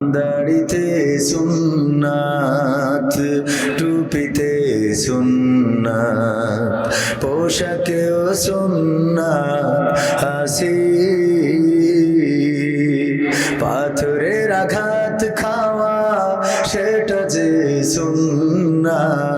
দাড়িতে সুন্নাত টুপিতে সুন্নাত পোশাকেও সুন্নাত হাসি পাথরের আঘাত খাওয়া সেটা যে সুন্নাত।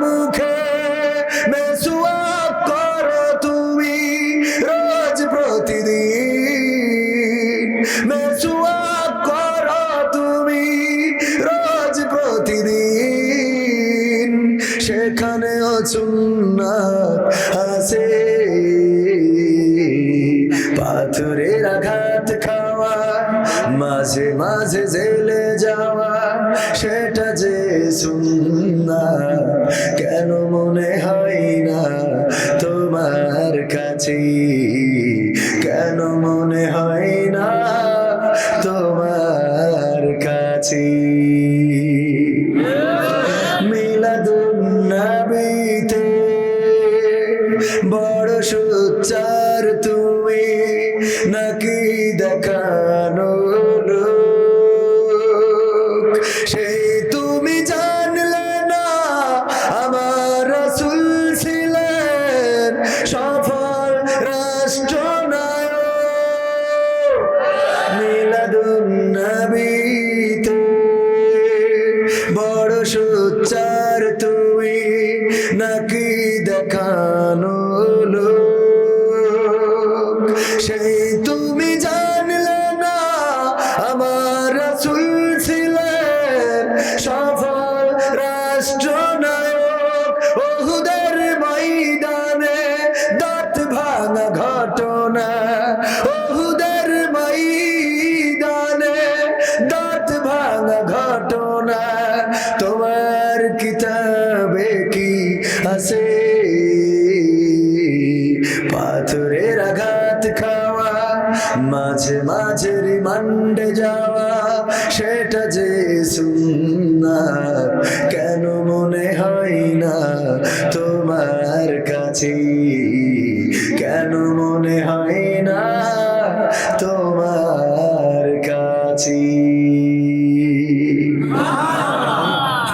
মুখে মেসুয়া করো তুমি। রোজ প্রতিদিন করো তুমি। রোজ সেখানেও সুন্নাত আছে। পাথরের আঘাত খাওয়া, মাঝে মাঝে জেলে কাছে কেন মনে হয় না তোমার কাছে? বড় সুচার তুমি। সুচার মাঝে রিমান্ডে যাওয়া সেটা যে সুন্নাত। কেন মনে হয় না তোমার কাছে